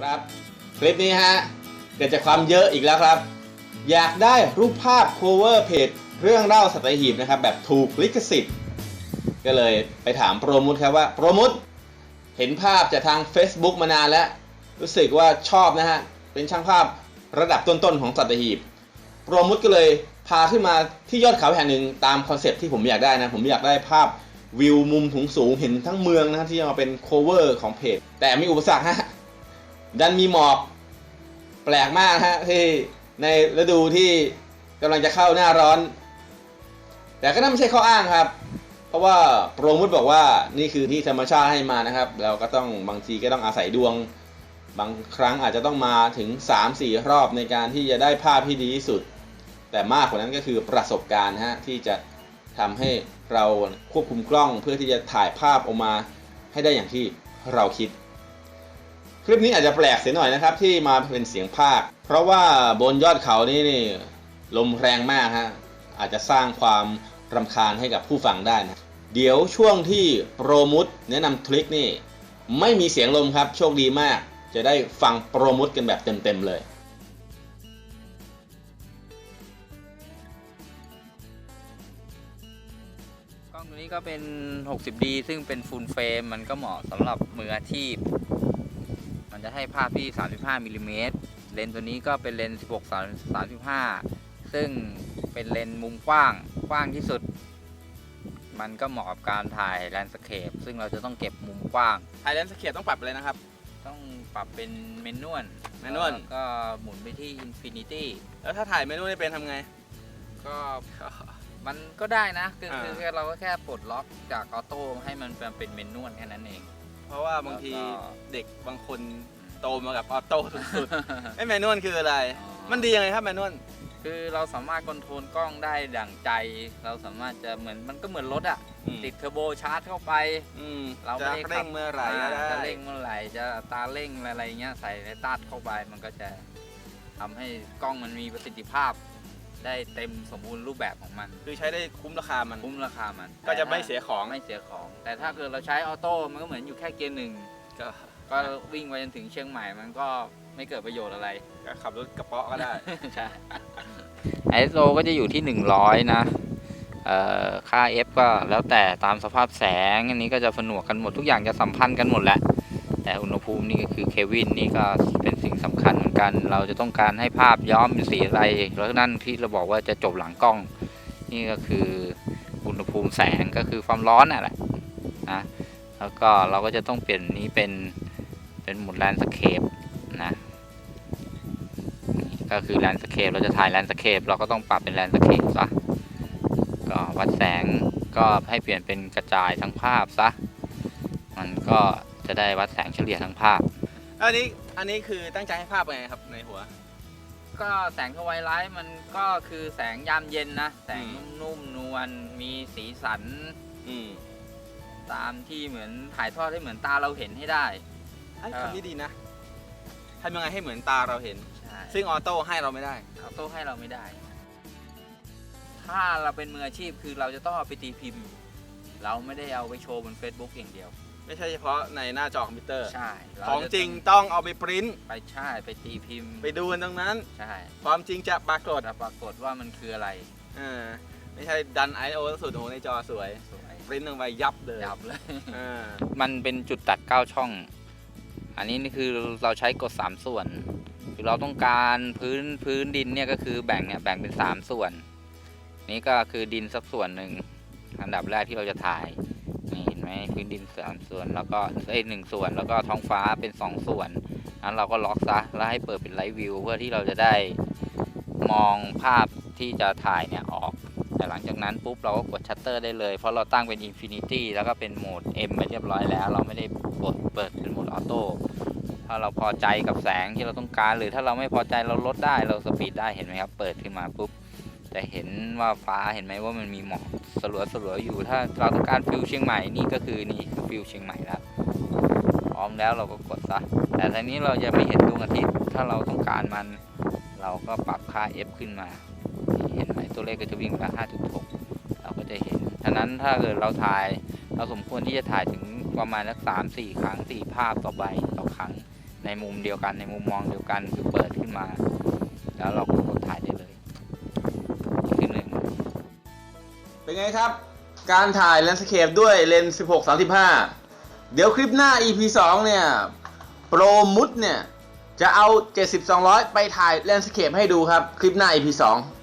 ครับคลิปนี้ฮะเกิดจากความเยอะอีกแล้วครับ อยากได้รูปภาพ cover เพจเรื่องเล่าสัตหีบนะครับ แบบถูกลิขสิทธิ์ ก็เลยไปถามโปรมุตครับว่าโปรมุตเห็นภาพจากทาง Facebook มานานแล้ว รู้สึกว่าชอบนะฮะ เป็นช่างภาพระดับต้นๆของสัตหีบ โปรมุตก็เลยพาขึ้นมาที่ยอดเขาแห่งหนึ่งตามคอนเซ็ปที่ผมอยากได้นะ ผมอยากได้ภาพวิวมุมถุงสูงๆเห็นทั้งเมืองนะที่จะมาเป็น cover ของเพจ แต่มีอุปสรรคฮะ ดันมีหมอกแปลกมากฮะที่ในฤดูที่กำลังจะเข้าหน้าร้อน แต่ก็นั่นไม่ใช่ข้ออ้างครับ เพราะว่าโปรมุตบอกว่านี่คือที่ธรรมชาติให้มานะครับ เราก็ต้องบางทีก็ต้องอาศัยดวง บางครั้งอาจจะต้องมาถึง 3-4 รอบในการที่จะได้ภาพที่ดีที่สุด แต่มากกว่านั้นก็คือประสบการณ์ฮะที่จะทำให้เราควบคุมกล้องเพื่อที่จะถ่ายภาพออกมาให้ได้อย่างที่เราคิด คลิปนี้อาจจะแปลกเสียหน่อยนะครับ ที่มาเป็นเสียงภาค เพราะว่าบนยอดเขานี่นี่ลมแรงมากฮะอาจจะสร้างความรำคาญให้กับผู้ฟังได้นะเดี๋ยวช่วงที่โปรมุตแนะนำทริคนี่ ไม่มีเสียงลมครับโชคดีมาก จะได้ฟังโปรมุตกันแบบเต็มๆเลยกล้องตัวนี้ก็เป็น 60D ซึ่งเป็นฟูลเฟรมมันก็เหมาะสำหรับมืออาชีพ มันจะให้ภาพที่ 35มิลลิเมตรเลนส์ตัวนี้ก็เป็นเลนส์16 35 ซึ่งเป็นเลนส์มุมกว้างกว้างที่สุด มันก็เหมาะกับการถ่ายแลนด์สเคปซึ่งเราจะต้องเก็บมุมกว้าง ไทยแลนด์สเคียต้องปรับเลยนะครับ ต้องปรับเป็นเมนนวล manual แล้วก็หมุนไปที่ Infinity แล้วถ้าถ่ายเมนูนี่เป็นทำไง ก็ มันก็ได้นะ คืออ่าคือคือเราก็แค่ปลดล็อกจากออโต้ให้มันเป็นเมนนวลแค่นั้นเอง เพราะว่าบางทีแล้วก็ เด็กบางคนโตมากับออโต้สุดๆ ไอ้แมนนวลคืออะไรอ๋อมันดียังไงครับแมนนวล คือเราสามารถคอนโทรลกล้องได้ดั่งใจ เราสามารถจะเหมือนมันก็เหมือนรถอะติดเทอร์โบชาร์จเข้าไป อืมเราจะไม่ได้ขับ เร่งเมื่อไหร่ก็ได้าจะเร่งเมื่อไหร่จะอัตราเร่งอะไรเงี้ยใส่ในตัดเข้าไปมันก็จะทำให้กล้องมันมีประสิทธิภาพ ได้เต็มสมบูรณ์รูปแบบของมัน คือใช้ได้คุ้มราคามันคุ้มราคามัน ก็จะไม่แต่ถ้าเสียของไม่เสียของ แต่ถ้าเกิดเราใช้ออโต้มันก็เหมือนอยู่แค่เกียร์หนึ่งก็ก็วิ่งไปจนถึงเชียงใหม่มันก็ไม่เกิดประโยชน์อะไรก็ขับรถกระเป๋อก็ได้ใช่ ISO ก็จะอยู่ที่ 100 นะเอ่อค่า F ก็แล้วแต่ตามสภาพแสงอันนี้ก็จะผนวกกันหมดทุกอย่างจะสัมพันธ์กันหมดแหละแต่อุณหภูมินี่ก็คือเควินนี่ก็เป็น สิ่งสำคัญเหมือนกัน เราจะต้องการให้ภาพย้อมเป็นสีอะไร แล้วนั่นที่เราบอกว่าจะจบหลังกล้อง นี่ก็คืออุณหภูมิแสงก็คือความร้อนน่ะแหละนะแล้วก็เราก็จะต้องเปลี่ยนนี้เป็นเป็นหมดแลนสเคปนะก็คือแลนสเคปเราจะถ่ายแลนสเคปเราก็ต้องปรับเป็นแลนสเคปซะก็วัดแสงก็ให้เปลี่ยนเป็นกระจายทั้งภาพซะมันก็จะได้วัดแสงเฉลี่ยทั้งภาพ อันนี้อันนี้คือตั้งใจให้ภาพเป็นไงครับในหัว ก็แสงทวายไลท์มันก็คือแสงยามเย็นนะ แสงอืมนุ่มๆนวลมีสีสัน อืมตามที่เหมือนถ่ายทอดให้เหมือนตาเราเห็นให้ได้ ไอ้เออคำนี้ดีนะทำยังไงให้เหมือนตาเราเห็น ใช่ซึ่งออโต้ให้เราไม่ได้ออโต้ให้เราไม่ได้ ถ้าเราเป็นมืออาชีพคือเราจะต้องเอาไปตีพิมพ์ เราไม่ได้เอาไปโชว์บน Facebook อย่างเดียว ไม่ใช่เฉพาะในหน้าจอคอมพิวเตอร์ ใช่เาของจะจริงต้องเอาไปปริ้นไปใช่ไปตีพิมพ์ไปดูกันตรงนั้น ใช่ความจริงจะปรากฏแต่ปรากฏว่ามันคืออะไรอ่าไม่ใช่ดัน I/O สุดโอ้โหในจอสวยสวยปริ้นลงไปยับเลยยับเลยอ่ามันเป็นจุดตัด 9 ช่อง อันนี้นี่คือเราใช้กด 3 ส่วน คือเราต้องการพื้นพื้นดินเนี่ยก็คือแบ่งเนี่ยแบ่งเป็น 3 ส่วน นี่ก็คือดินสักส่วนหนึ่งอันดับแรกที่เราจะถ่ายนี่เห็นไหม พื้นดินสามส่วน แล้วก็เอ้หนึ่งส่วนแล้วก็ท้องฟ้าเป็น 2 ส่วนนั้นเราก็ล็อกซะแล้วให้เปิดเป็นไลท์วิวเพื่อที่เราจะได้มองภาพที่จะถ่ายเนี่ยออก แต่หลังจากนั้นปุ๊บเราก็กดชัตเตอร์ได้เลย เพราะเราตั้งเป็น Infinity แล้วก็เป็นโหมด M ไปเรียบร้อยแล้ว เราไม่ได้กดเปิดเป็นโหมดออโต้ถ้าเราพอใจกับแสงที่เราต้องการ หรือถ้าเราไม่พอใจเราลดได้เราสปีดได้เห็นไหมครับ เปิดขึ้นมาปุ๊บ จะเห็นว่าฟ้าเห็นไหมว่ามันมีหมอกสลัวสลัวอยู่ ถ้าเราต้องการฟิลเชียงใหม่นี่ก็คือนี่คือฟิลเชียงใหม่แล้วพร้อมแล้วเราก็กดซะแต่ทีนี้เราจะไม่เห็นดวงอาทิตย์ถ้าเราต้องการมัน เราก็ปรับค่า F ขึ้นมา เห็นไหมตัวเลขก็จะวิ่งไป5.6 เราก็จะเห็นฉะนั้นถ้าเกิดเราถ่ายเราสมควรที่จะถ่ายถึงประมาณสักสามสี่ครั้งสี่ภาพต่อใบต่อครั้งในในมุมเดียวกันในมุมมองเดียวกันคือเปิดขึ้นมา แล้วเราก็กดถ่ายได้ ไงครับ การถ่ายแลนด์สเคปด้วยเลนส์ 16 35 เดี๋ยวคลิปหน้า EP 2 เนี่ย โปรมุดเนี่ย จะเอา70 200 ไปถ่ายแลนด์สเคปให้ดูครับ คลิปหน้า EP 2